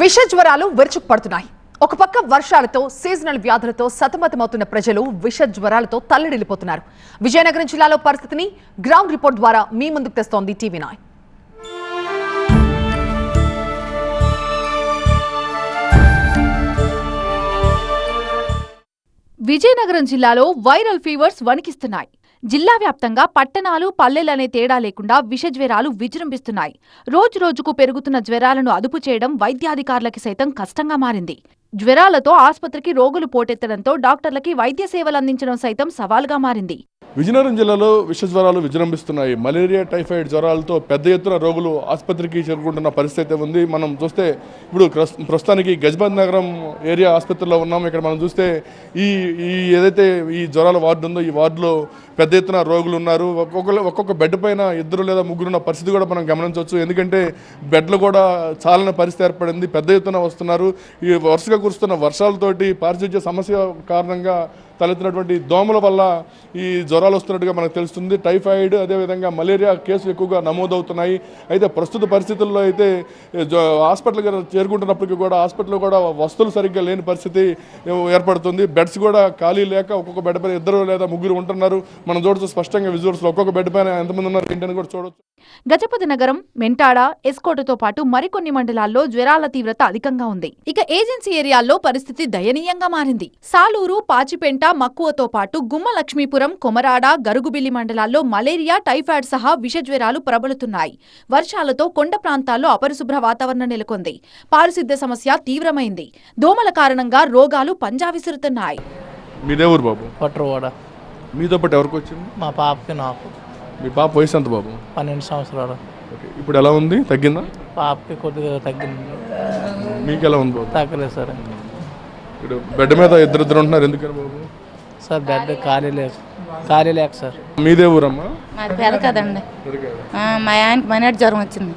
విష జ్వరాలు విరుచుకుపడుతున్నాయి. ఒక పక్క వర్షాలతో సీజనల్ వ్యాధులతో సతమతమవుతున్న ప్రజలు విష జ్వరాలతో తల్లడిల్లిపోతున్నారు. విజయనగరం జిల్లాలో పరిస్థితిని గ్రౌండ్ రిపోర్ట్ ద్వారా మీ ముందుకు తెస్తోంది టీవీ నాయ్ విజయనగరం జిల్లాలో వైరల్ ఫీవర్స్ వణికిస్తున్నాయి. జిల్లా వ్యాప్తంగా పట్టణాలు పల్లెలనే తేడా లేకుండా విష జ్వరాలు విజృంభిస్తున్నాయి రోజురోజుకు పెరుగుతున్న జ్వరాలను అదుపు చేయడం వైద్యాధికారులకి సైతం కష్టంగా మారింది. జ్వరాలతో ఆసుపత్రికి రోగులు పోటెత్తడంతో డాక్టర్లకి వైద్య సేవలు అందించడం సైతం సవాల్గా మారింది. విజయనగరం జిల్లాలో విష జ్వరాలు విజృంభిస్తున్నాయి. మలేరియా టైఫాయిడ్ జ్వరాలతో పెద్ద ఎత్తున రోగులు ఆసుపత్రికి చేరుకుంటున్న పరిస్థితి ఉంది. మనం చూస్తే ఇప్పుడు ప్రస్తుతానికి గజ్బాద్ నగరం ఏరియా ఆసుపత్రిలో ఉన్నాం ఇక్కడ మనం చూస్తే ఈ ఈ ఏదైతే ఈ జ్వరాల వార్డు ఉందో ఈ వార్డులో పెద్ద ఎత్తున రోగులు ఉన్నారు. ఒక్కొక్క ఒక్కొక్క బెడ్ పైన ఇద్దరు లేదా ముగ్గురు ఉన్న పరిస్థితి కూడా మనం గమనించవచ్చు. ఎందుకంటే బెడ్లు కూడా చాలని పరిస్థితి ఏర్పడింది. పెద్ద ఎత్తున వస్తున్నారు. ఈ వరుసగా కురుస్తున్న వర్షాలతోటి పారిశుధ్య సమస్య కారణంగా తలెత్తినటువంటి దోమల వల్ల ఈ జ్వరాలు వస్తున్నట్టుగా మనకు తెలుస్తుంది. టైఫాయిడ్ అదేవిధంగా మలేరియా కేసులు ఎక్కువగా నమోదవుతున్నాయి. అయితే ప్రస్తుత పరిస్థితుల్లో అయితే జ- హాస్పిటల్కి చేరుకుంటున్నప్పటికీ కూడా హాస్పిటల్లో కూడా వస్తువులు సరిగ్గా లేని పరిస్థితి ఏర్పడుతుంది. బెడ్స్ కూడా ఖాళీ లేక ఒక్కొక్క బెడ్ పైన ఇద్దరు లేదా ముగ్గురు ఉంటున్నారు. మనం చూడొచ్చు స్పష్టంగా విజువల్స్లో ఒక్కొక్క బెడ్ పైన ఎంతమంది ఉన్నారు ఏంటని కూడా చూడొచ్చు. గజపతి నగరం మెంటాడ ఎస్కోటతో పాటు మరికొన్ని మండలాల్లో జ్వరాల తీవ్రత అధికంగా ఉంది. ఇక ఏజెన్సీ ఏరియాల్లో పరిస్థితి దయనీయంగా మారింది. సాలూరు పాచిపెంట మక్కువతో పాటు గుమ్మ లక్ష్మీపురం కొమరాడ గరుగుబిల్లి మండలాల్లో మలేరియా టైఫాయిడ్ సహా విష జ్వరాలు ప్రబలుతున్నాయి. వర్షాలతో కొండ ప్రాంతాల్లో అపరిశుభ్ర వాతావరణం నెలకొంది. పారిశుద్ధ్య సమస్య తీవ్రమైంది. దోమల కారణంగా రోగాలు పంజా విసురుతున్నాయి మీదే ఊరు బాబు? పట్టువాడ. మీతో పాటు ఎవరికి వచ్చింది? మా పాపకి నాకు. మీ పాప వయసు ఎంత బాబు? పన్నెండు సంవత్సరాలు. ఓకే ఇప్పుడు ఎలా ఉంది? తగ్గిందా? పాపకి కొద్దిగా తగ్గింది. మీకు ఎలా ఉంది బాబు? తగ్గలేదు సార్. ఇప్పుడు బెడ్ మీద ఇద్దరిద్దరు ఉంటున్నారు. ఎందుకని బాబు? సార్ బెడ్ ఖాళీ లేదు. ఖాళీ లేక సార్. మీదే ఊరమ్మా? మాది పెద కదండి. ఆ, మా ఆయనకి మనేటి జ్వరం వచ్చింది.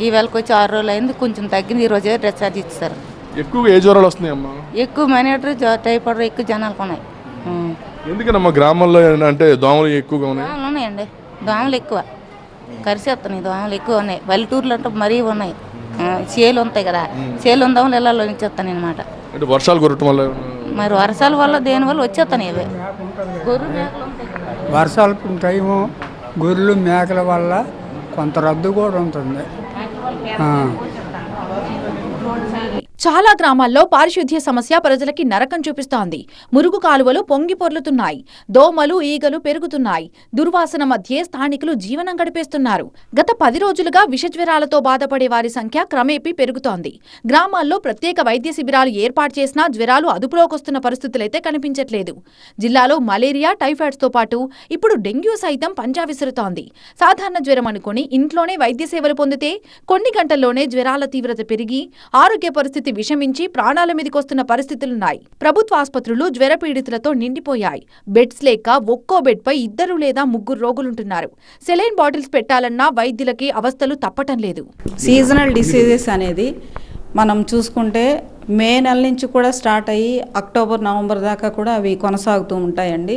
ఈ వేళకి వచ్చి ఆరు రోజులు అయింది కొంచెం తగ్గింది ఈ రోజే డిశ్చార్జ్ ఇచ్చారు ఎక్కువగా ఏ జ్వరాలు వస్తున్నాయమ్మా? ఎక్కువ మనేటర్ టైఫాయిడ్ ఎక్కువ జనాలకు ఉన్నాయి ఆ. ఎందుకనమ్మా గ్రామాల్లో అంటే దోమలు ఎక్కువగా ఉన్నాయి? దోమలు ఉన్నాయండి. దోమలు ఎక్కువ. కరిసేస్తున్నాయి దోమలు ఎక్కువ ఉన్నాయి. పల్లెటూర్లు అంటే మరీ ఉన్నాయి. ఆ, చేలు ఉంటాయి కదా. చేలు ఉందామని ఇళ్ళల్లో ఇచ్చేస్తాను అనమాట అంటే వర్షాలు కురటం వల్ల మరి వర్షాల వల్ల దేని వల్ల వచ్చేస్తాను ఇవి గొర్రె మేకలు ఉంటాయి. వర్షాలు టైము గొర్రెలు మేకల వల్ల కొంత రద్దు కూడా ఉంటుంది ఆ. చాలా గ్రామాల్లో పారిశుద్ధ్య సమస్య ప్రజలకి నరకం చూపిస్తోంది. మురుగు కాలువలు పొంగి పొర్లుతున్నాయి. దోమలు ఈగలు పెరుగుతున్నాయి. దుర్వాసన మధ్యే స్థానికులు జీవనం గడిపేస్తున్నారు. గత పది రోజులుగా విషజ్వరాలతో బాధపడే వారి సంఖ్య క్రమేపీ పెరుగుతోంది. గ్రామాల్లో ప్రత్యేక వైద్య శిబిరాలు ఏర్పాటు చేసినా జ్వరాలు అదుపులోకొస్తున్న పరిస్థితులైతే కనిపించట్లేదు. జిల్లాలో మలేరియా టైఫాయిడ్స్తో పాటు ఇప్పుడు డెంగ్యూ సైతం పంజా విసురుతోంది. సాధారణ జ్వరం అనుకుని ఇంట్లోనే వైద్య సేవలు పొందితే కొన్ని గంటల్లోనే జ్వరాల తీవ్రత పెరిగి ఆరోగ్య పరిస్థితి విషమించి ప్రాణాల మీదకొస్తున్న పరిస్థితులున్నాయి. ప్రభుత్వ ఆసుపత్రులు జ్వర పీడితులతో నిండిపోయాయి. బెడ్స్ లేక ఒక్కో బెడ్పై ఇద్దరు లేదా ముగ్గురు రోగులుంటున్నారు. సెలైన్ బాటిల్స్ పెట్టాలన్నా వైద్యులకి అవస్థలు తప్పటం లేదు. సీజనల్ డిసీజెస్ అనేది మనం చూసుకుంటే మే నెల నుంచి కూడా స్టార్ట్ అయ్యి అక్టోబర్ నవంబర్ దాకా కూడా అవి కొనసాగుతూ ఉంటాయండి.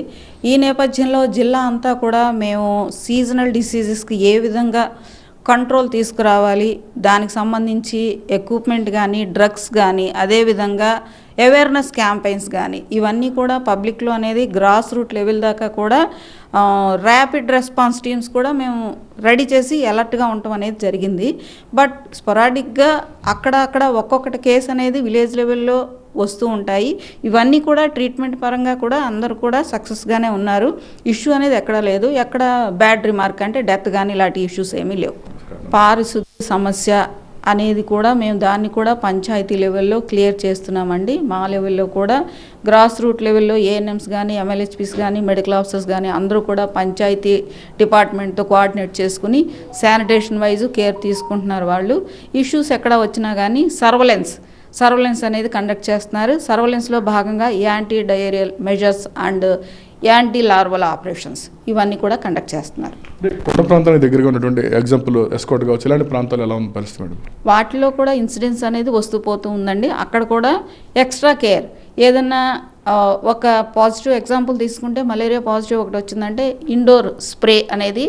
ఈ నేపథ్యంలో జిల్లా అంతా కూడా మేము సీజనల్ డిసీజెస్కి ఏ విధంగా కంట్రోల్ తీసుకురావాలి. దానికి సంబంధించి ఎక్విప్మెంట్ కానీ డ్రగ్స్ కానీ అదేవిధంగా అవేర్నెస్ క్యాంపెయిన్స్ కానీ ఇవన్నీ కూడా పబ్లిక్లో అనేది గ్రాస్ రూట్ లెవెల్ దాకా కూడా ర్యాపిడ్ రెస్పాన్స్ టీమ్స్ కూడా మేము రెడీ చేసి అలర్ట్గా ఉండటం అనేది జరిగింది. బట్ స్పొరాడిక్గా అక్కడ అక్కడ ఒక్కొక్కటి కేసు అనేది విలేజ్ లెవెల్లో వస్తూ ఉంటాయి. ఇవన్నీ కూడా ట్రీట్మెంట్ పరంగా కూడా అందరూ కూడా సక్సెస్గానే ఉన్నారు. ఇష్యూ అనేది ఎక్కడ లేదు. ఎక్కడ బ్యాడ్ రిమార్క్ అంటే డెత్ కానీ ఇలాంటి ఇష్యూస్ ఏమీ లేవు. పారిశుద్ధ్య సమస్య అనేది కూడా మేము దాన్ని కూడా పంచాయతీ లెవెల్లో క్లియర్ చేస్తున్నామండి. మా లెవెల్లో కూడా గ్రాస్ రూట్ లెవెల్లో ఏఎన్ఎంస్ కానీ ఎంఎల్హెచ్పిస్ కానీ మెడికల్ ఆఫీసర్స్ కానీ అందరూ కూడా పంచాయతీ డిపార్ట్మెంట్తో కోఆర్డినేట్ చేసుకుని శానిటేషన్ వైజ్ కేర్ తీసుకుంటున్నారు వాళ్ళు. ఇష్యూస్ ఎక్కడ వచ్చినా కానీ సర్వలెన్స్ సర్వలెన్స్ అనేది కండక్ట్ చేస్తున్నారు. సర్వలెన్స్లో భాగంగా anti diarrhoeal measures and anti larval operations ఇవన్నీ కూడా కండక్ట్ చేస్తున్నారు. కొండ ప్రాంతానికి దగ్గరగా ఉన్నటువంటి ఎగ్జాంపుల్ ఎస్కోట్ కావచ్చు ఇలాంటి ప్రాంతాలు ఎలా ఉంది పరిస్థితి మేడం? వాటిలో కూడా ఇన్సిడెన్స్ అనేది వస్తూ పోతూ ఉందండి. అక్కడ కూడా ఎక్స్ట్రా కేర్ ఏదన్నా ఒక పాజిటివ్ ఎగ్జాంపుల్ తీసుకుంటే మలేరియా పాజిటివ్ ఒకటి వచ్చిందంటే ఇండోర్ స్ప్రే అనేది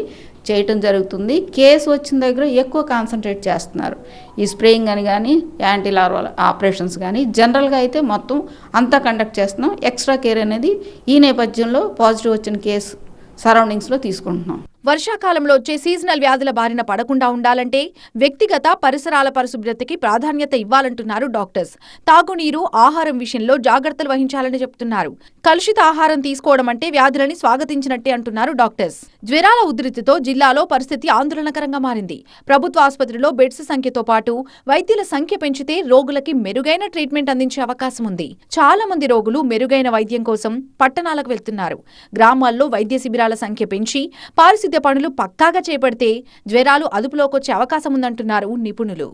చేయటం జరుగుతుంది. కేసు వచ్చిన దగ్గర ఎక్కువ కాన్సన్ట్రేట్ చేస్తున్నారు. ఈ స్ప్రేయింగ్ అని కానీ యాంటీ లార్వల్ ఆపరేషన్స్ కానీ జనరల్గా అయితే మొత్తం అంతా కండక్ట్ చేస్తున్నాం. ఎక్స్ట్రా కేర్ అనేది ఈ నేపథ్యంలో పాజిటివ్ వచ్చిన కేసు సరౌండింగ్స్లో తీసుకుంటున్నాం. వర్షాకాలంలో వచ్చే సీజనల్ వ్యాధుల బారిన పడకుండా ఉండాలంటే వ్యక్తిగత పరిసరాల పరిశుభ్రతకి ప్రాధాన్యత ఇవ్వాలంటున్నారు డాక్టర్స్. తాగునీరు ఆహారం విషయంలో జాగ్రత్తలు వహించాలని చెప్తున్నారు. కలుషిత ఆహారం తీసుకోవడం అంటే వ్యాధులని స్వాగతించినట్టే అంటున్నారు డాక్టర్స్. జ్వరాల ఉధృతితో జిల్లాలో పరిస్థితి ఆందోళనకరంగా మారింది. ప్రభుత్వ ఆసుపత్రిలో బెడ్స్ సంఖ్యతో పాటు వైద్యుల సంఖ్య పెంచితే రోగులకి మెరుగైన ట్రీట్మెంట్ అందించే అవకాశం ఉంది. చాలా మంది రోగులు మెరుగైన వైద్యం కోసం పట్టణాలకు వెళ్తున్నారు. గ్రామాల్లో వైద్య శిబిరాల సంఖ్య పెంచి పారిశుద్ధ్య పనులు పక్కాగా చేపడితే జ్వరాలు అదుపులోకొచ్చే అవకాశం ఉందంటున్నారు నిపుణులు.